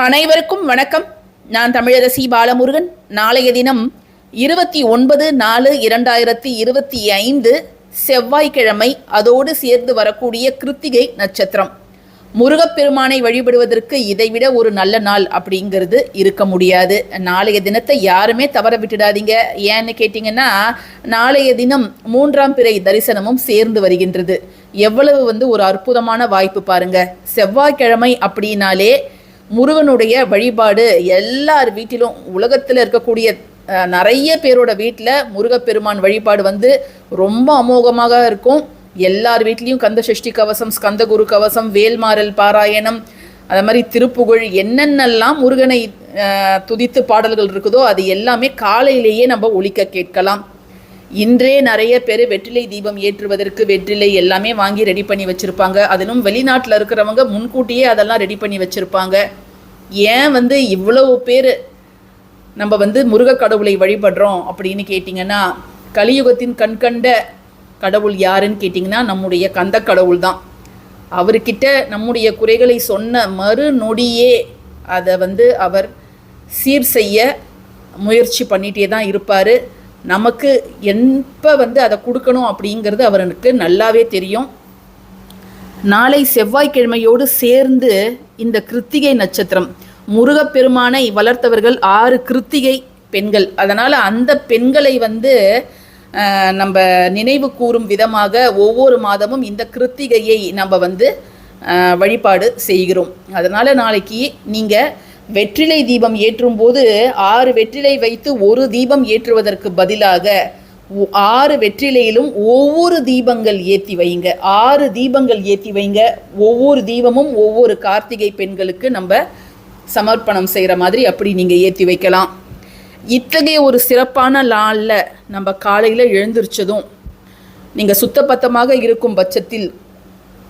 அனைவருக்கும் வணக்கம். நான் தமிழரசி பாலமுருகன். நாளைய தினம் இருபத்தி ஒன்பது நாலு இரண்டாயிரத்தி இருபத்தி ஐந்து செவ்வாய்க்கிழமை அதோடு சேர்ந்து வரக்கூடிய கிருத்திகை நட்சத்திரம். முருகப்பெருமானை வழிபடுவதற்கு இதைவிட ஒரு நல்ல நாள் அப்படிங்கிறது இருக்க முடியாது. நாளைய தினத்தை யாருமே தவற விட்டுடாதீங்க. ஏன்னு கேட்டிங்கன்னா நாளைய தினம் மூன்றாம் பிறை தரிசனமும் சேர்ந்து வருகின்றது. எவ்வளவு வந்து ஒரு அற்புதமான வாய்ப்பு பாருங்க. செவ்வாய்க்கிழமை அப்படின்னாலே முருகனுடைய வழிபாடு எல்லார் வீட்டிலும் உலகத்தில் இருக்கக்கூடிய நிறைய பேரோட வீட்டில் முருகப்பெருமான் வழிபாடு வந்து ரொம்ப அமோகமாக இருக்கும். எல்லார் வீட்லேயும் கந்த சஷ்டி கவசம் ஸ்கந்த குரு கவசம் வேல்மாறல் பாராயணம் அது மாதிரி திருப்புகழ் என்னென்னலாம் முருகனை துதித்து பாடல்கள் இருக்குதோ அது எல்லாமே காலையிலேயே நம்ம ஒழிக்க கேட்கலாம். இன்றே நிறைய பேர் வெற்றிலை தீபம் ஏற்றுவதற்கு வெற்றிலை எல்லாமே வாங்கி ரெடி பண்ணி வச்சுருப்பாங்க. அதிலும் வெளிநாட்டில் இருக்கிறவங்க முன்கூட்டியே அதெல்லாம் ரெடி பண்ணி வச்சுருப்பாங்க. ஏன் வந்து இவ்வளவு பேர் நம்ம வந்து முருக கடவுளை வழிபடுறோம் அப்படின்னு கேட்டிங்கன்னா கலியுகத்தின் கண்கண்ட கடவுள் யாருன்னு கேட்டிங்கன்னா நம்முடைய கந்த கடவுள் தான். அவர்கிட்ட நம்முடைய குறைகளை சொன்ன மறு நொடியே அதை வந்து அவர் சீர் செய்ய முயற்சி பண்ணிகிட்டே தான் இருப்பார். நமக்கு எப்போ வந்து அதை கொடுக்கணும் அப்படிங்கிறது அவருக்கு நல்லாவே தெரியும். நாளை செவ்வாய்க்கிழமையோடு சேர்ந்து இந்த கிருத்திகை நட்சத்திரம். முருகப்பெருமானை வளர்த்தவர்கள் ஆறு கிருத்திகை பெண்கள். அதனால் அந்த பெண்களை வந்து நம்ம நினைவு கூறும் விதமாக ஒவ்வொரு மாதமும் இந்த கிருத்திகையை நம்ம வந்து வழிபாடு செய்கிறோம். அதனால் நாளைக்கு நீங்கள் வெற்றிலை தீபம் ஏற்றும் போது ஆறு வெற்றிலை வைத்து ஒரு தீபம் ஏற்றுவதற்கு பதிலாக ஒ- ஆறு வெற்றிலையிலும் ஒவ்வொரு தீபங்கள் ஏற்றி வைங்க. ஆறு தீபங்கள் ஏற்றி வைங்க. ஒவ்வொரு தீபமும் ஒவ்வொரு கார்த்திகை பெண்களுக்கு நம்ம சமர்ப்பணம் செய்கிற மாதிரி அப்படி நீங்கள் ஏற்றி வைக்கலாம். இத்தகைய ஒரு சிறப்பான நாளில் நம்ம காலையில் எழுந்திரிச்சதும் நீங்கள் சுத்தபத்தமாக இருக்கும் பட்சத்தில்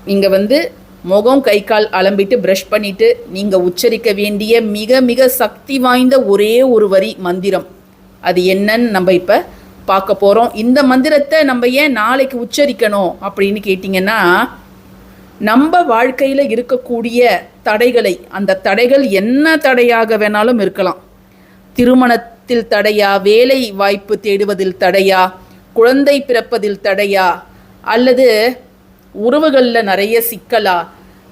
இங்கே வந்து முகம் கை கால் அலம்பிட்டு ப்ரஷ் பண்ணிட்டு நீங்கள் உச்சரிக்க வேண்டிய மிக மிக சக்தி வாய்ந்த ஒரே ஒரு வரி மந்திரம். அது என்னன்னு நம்ம இப்போ பார்க்க போகிறோம் இந்த மந்திரத்தை நம்ம ஏன் நாளைக்கு உச்சரிக்கணும் அப்படின்னு கேட்டிங்கன்னா நம்ம வாழ்க்கையில் இருக்கக்கூடிய தடைகளை அந்த தடைகள் என்ன தடையாக வேணாலும் இருக்கலாம். திருமணத்தில் தடையா வேலை வாய்ப்பு தேடுவதில் தடையா குழந்தை பிறப்பதில் தடையா அல்லது உறவுகளில் நிறைய சிக்கலா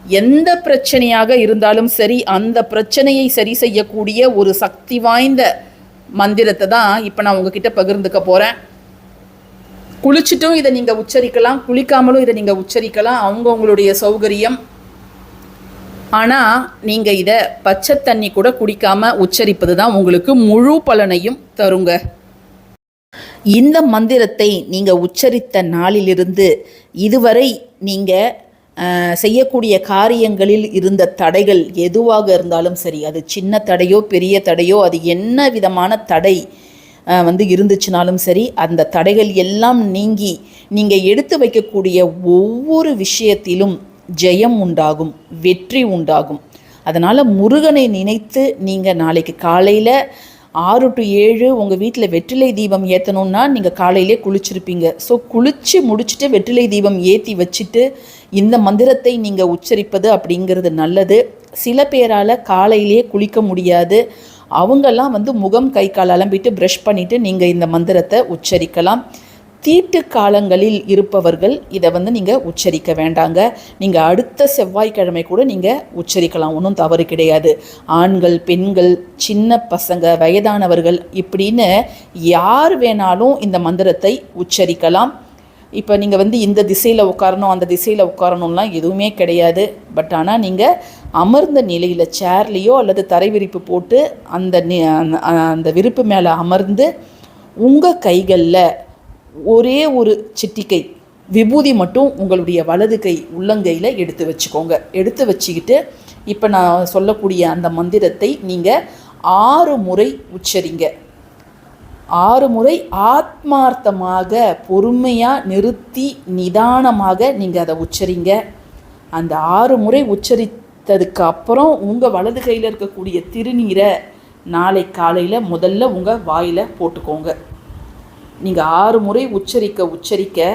எந்த பிரச்சனையாக இருந்தாலும் சரி அந்த பிரச்சனையை சரி செய்யக்கூடிய ஒரு சக்தி வாய்ந்த மந்திரத்தை தான் இப்போ நான் உங்ககிட்ட பகிர்ந்துக்க போகிறேன் குளிச்சுட்டும் இதை நீங்கள் உச்சரிக்கலாம் குளிக்காமலும் இதை நீங்கள் உச்சரிக்கலாம் அவங்கவுங்களுடைய சௌகரியம். ஆனால் நீங்கள் இதை பச்சை தண்ணி கூட குடிக்காம உச்சரிப்பது தான் உங்களுக்கு முழு பலனையும் தருங்க. இந்த மந்திரத்தை நீங்கள் உச்சரித்த நாளிலிருந்து இதுவரை நீங்கள் செய்யக்கூடிய காரியங்களில் இருந்த தடைகள் எதுவாக இருந்தாலும் சரி அது சின்ன தடையோ பெரிய தடையோ அது என்ன விதமான தடை வந்து இருந்துச்சுனாலும் சரி அந்த தடைகள் எல்லாம் நீங்கி நீங்கள் எடுத்து வைக்கக்கூடிய ஒவ்வொரு விஷயத்திலும் ஜெயம் உண்டாகும் வெற்றி உண்டாகும். அதனால் முருகனை நினைத்து நீங்கள் நாளைக்கு காலையில் ஆறு டு ஏழு உங்கள் வீட்டில் வெற்றிலை தீபம் ஏற்றணுன்னா நீங்கள் காலையிலே குளிச்சிருப்பீங்க. ஸோ குளித்து முடிச்சுட்டு வெற்றிலை தீபம் ஏற்றி வச்சுட்டு இந்த மந்திரத்தை நீங்கள் உச்சரிப்பது அப்படிங்கிறது நல்லது. சில பேரால் காலையிலே குளிக்க முடியாது. அவங்கெல்லாம் வந்து முகம் கை கால் அலம்பிட்டு ப்ரஷ் பண்ணிவிட்டு நீங்கள் இந்த மந்திரத்தை உச்சரிக்கலாம். தீட்டு காலங்களில் இருப்பவர்கள் இதை வந்து நீங்கள் உச்சரிக்க வேண்டாங்க. நீங்கள் அடுத்த செவ்வாய்க்கிழமை கூட நீங்கள் உச்சரிக்கலாம். ஒன்றும் தவறு கிடையாது. ஆண்கள் பெண்கள் சின்ன பசங்க வயதானவர்கள் இப்படின்னு யார் வேணாலும் இந்த மந்திரத்தை உச்சரிக்கலாம். இப்போ நீங்கள் வந்து இந்த திசையில் உட்காரணும் அந்த திசையில் உட்காரணும்லாம் எதுவுமே கிடையாது. பட் ஆனால் நீங்கள் அமர்ந்த நிலையில் சேர்லேயோ அல்லது தரை விரிப்பு போட்டு அந்த அந்த- அந்த விரிப்பு மேலே அமர்ந்து உங்கள் கைகளில் ஒரே ஒரு சிட்டிக்கை விபூதி மட்டும் உங்களுடைய வலது கை உள்ளங்கையில் எடுத்து வச்சுக்கோங்க. எடுத்து வச்சுக்கிட்டு இப்போ நான் சொல்லக்கூடிய அந்த மந்திரத்தை நீங்கள் ஆறு முறை உச்சரிங்க. ஆறு முறை ஆத்மார்த்தமாக பொறுமையாக நிறுத்தி நிதானமாக நீங்கள் அதை உச்சரிங்க. அந்த ஆறு முறை உச்சரித்ததுக்கு அப்புறம் உங்கள் வலது கையில் இருக்கக்கூடிய திருநீரை நாளை காலையில் முதல்ல உங்கள் வாயில் போட்டுக்கோங்க. நீங்கள் ஆறு முறை உச்சரிக்க உச்சரிக்க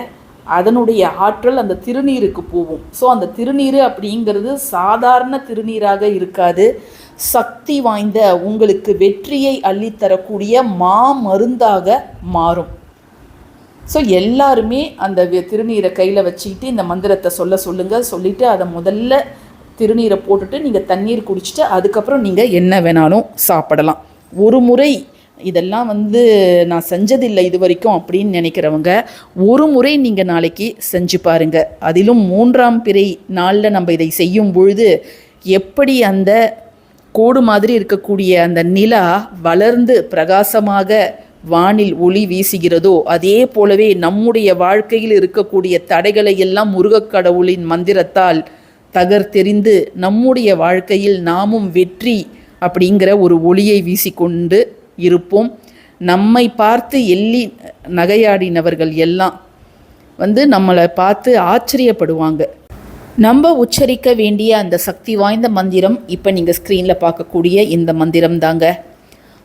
அதனுடைய ஆற்றல் அந்த திருநீருக்கு போகும். ஸோ அந்த திருநீர் அப்படிங்கிறது சாதாரண திருநீராக இருக்காது. சக்தி வாய்ந்த உங்களுக்கு வெற்றியை அள்ளித்தரக்கூடிய மா மருந்தாக மாறும். ஸோ எல்லாருமே அந்த திருநீரை கையில் வச்சுக்கிட்டு இந்த மந்திரத்தை சொல்ல சொல்லுங்கள் சொல்லிவிட்டு அதை முதல்ல திருநீரை போட்டுட்டு நீங்கள் தண்ணீர் குடிச்சிட்டு அதுக்கப்புறம் நீங்கள் என்ன வேணாலும் சாப்பிடலாம். ஒரு முறை இதெல்லாம் வந்து நான் செஞ்சதில்லை இது வரைக்கும் அப்படின்னு நினைக்கிறவங்க ஒரு முறை நீங்கள் நாளைக்கு செஞ்சு பாருங்க. அதிலும் மூன்றாம் பிறை நாளில் நம்ம இதை செய்யும் பொழுது எப்படி அந்த கோடு மாதிரி இருக்கக்கூடிய அந்த நிலா வளர்ந்து பிரகாசமாக வானில் ஒளி வீசுகிறதோ அதே போலவே நம்முடைய வாழ்க்கையில் இருக்கக்கூடிய தடைகளை எல்லாம் முருகக் கடவுளின் மந்திரத்தால் தகர்த்தெறிந்து நம்முடைய வாழ்க்கையில் நாமும் வெற்றி அப்படிங்கிற ஒரு ஒளியை வீசிக்கொண்டு இருப்போம். நம்மை பார்த்து எள்ளி நகையாடினவர்கள் எல்லாம் வந்து நம்மளை பார்த்து ஆச்சரியப்படுவாங்க. நம்ம உச்சரிக்க வேண்டிய அந்த சக்தி வாய்ந்த மந்திரம் இப்போ நீங்கள் ஸ்க்ரீனில் பார்க்கக்கூடிய இந்த மந்திரம் தாங்க.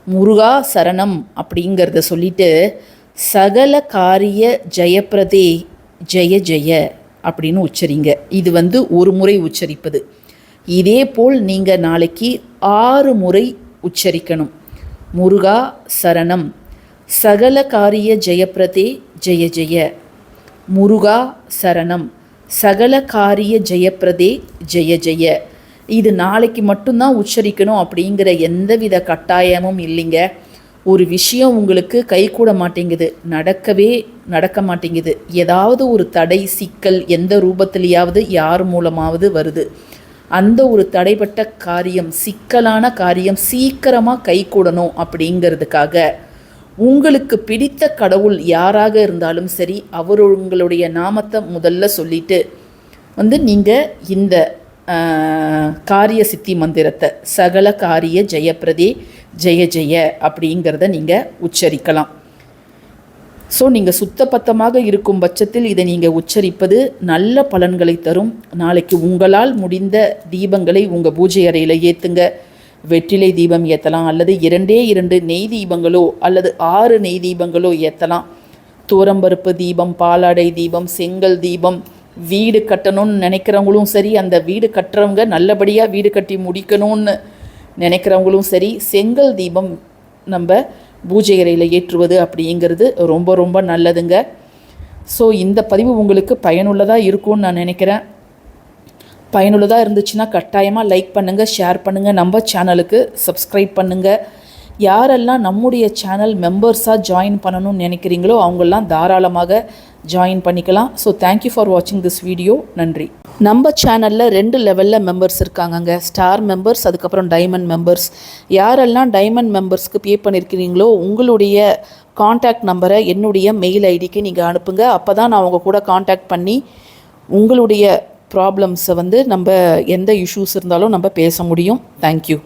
முருகா சரணம் அப்படிங்கிறத சொல்லிட்டு சகல காரிய ஜெயப்பிரதே ஜெய ஜெய அப்படின்னு உச்சரிங்க. இது வந்து ஒரு முறை உச்சரிப்பது. இதே போல் நீங்கள் நாளைக்கு ஆறு முறை உச்சரிக்கணும். முருகா சரணம். சகல காரிய ஜெயப்பிரதே ஜெய ஜெய. முருகா சரணம். சகல காரிய ஜெயப்பிரதே ஜெய ஜெய. இது நாளைக்கு மட்டும்தான் உச்சரிக்கணும் அப்படிங்கிற எந்தவித கட்டாயமும் இல்லைங்க. ஒரு விஷயம் உங்களுக்கு கைகூட மாட்டேங்குது. நடக்கவே நடக்க மாட்டேங்குது. ஏதாவது ஒரு தடை சிக்கல் எந்த ரூபத்திலேயாவது யார் மூலமாவது வருது. அந்த ஒரு தடைப்பட்ட காரியம் சிக்கலான காரியம் சீக்கிரமாக கைகூடணும் அப்படிங்கிறதுக்காக உங்களுக்கு பிடித்த கடவுள் யாராக இருந்தாலும் சரி அவர் உங்களுடைய நாமத்தை முதல்ல சொல்லிட்டு வந்து நீங்கள் இந்த காரிய சித்தி மந்திரத்தை சகல காரிய ஜெயப்பிரதே ஜெய ஜெய அப்படிங்கிறத நீங்கள் உச்சரிக்கலாம். ஸோ நீங்கள் சுத்தபத்தமாக இருக்கும் பட்சத்தில் இதை நீங்கள் உச்சரிப்பது நல்ல பலன்களை தரும். நாளைக்கு உங்களால் முடிந்த தீபங்களை உங்கள் பூஜை அறையில் ஏற்றுங்க வெற்றிலை தீபம் ஏற்றலாம் அல்லது இரண்டே இரண்டு நெய் தீபங்களோ அல்லது ஆறு நெய் தீபங்களோ ஏற்றலாம் தூரம்பருப்பு தீபம் பாலாடை தீபம் செங்கல் தீபம் வீடு கட்டணும்னு நினைக்கிறவங்களும் சரி அந்த வீடு கட்டுறவங்க நல்லபடியாக வீடு கட்டி முடிக்கணும்னு நினைக்கிறவங்களும் சரி செங்கல் தீபம் நம்ம பூஜை அறையில் ஏற்றுவது அப்படிங்கிறது ரொம்ப ரொம்ப நல்லதுங்க. ஸோ இந்த பதிவு உங்களுக்கு பயனுள்ளதாக இருக்கும்னு நான் நினைக்கிறேன். பயனுள்ளதாக இருந்துச்சுன்னா கட்டாயமாக லைக் பண்ணுங்கள் ஷேர் பண்ணுங்கள் நம்ம சேனலுக்கு சப்ஸ்கிரைப் பண்ணுங்கள் யாரெல்லாம் நம்முடைய சேனல் மெம்பர்ஸாக ஜாயின் பண்ணணும்னு நினைக்கிறீங்களோ அவங்கெல்லாம் தாராளமாக ஜாயின் பண்ணிக்கலாம். ஸோ தேங்க்யூ ஃபார் வாட்சிங் திஸ் வீடியோ நன்றி. நம்ம சேனலில் ரெண்டு லெவலில் மெம்பர்ஸ் இருக்காங்கங்க. ஸ்டார் மெம்பர்ஸ் அதுக்கப்புறம் டைமண்ட் மெம்பர்ஸ் யாரெல்லாம் டைமண்ட் மெம்பர்ஸ்க்கு பே பண்ணியிருக்கிறீங்களோ உங்களுடைய காண்டாக்ட் நம்பரை என்னுடைய மெயில் ஐடிக்கு நீங்கள் அனுப்புங்க. அப்போ தான் நான் அவங்க கூட காண்டாக்ட் பண்ணி உங்களுடைய ப்ராப்ளம்ஸை வந்து நம்ம எந்த இஷ்யூஸ் இருந்தாலும் நம்ம பேச முடியும். தேங்க்யூ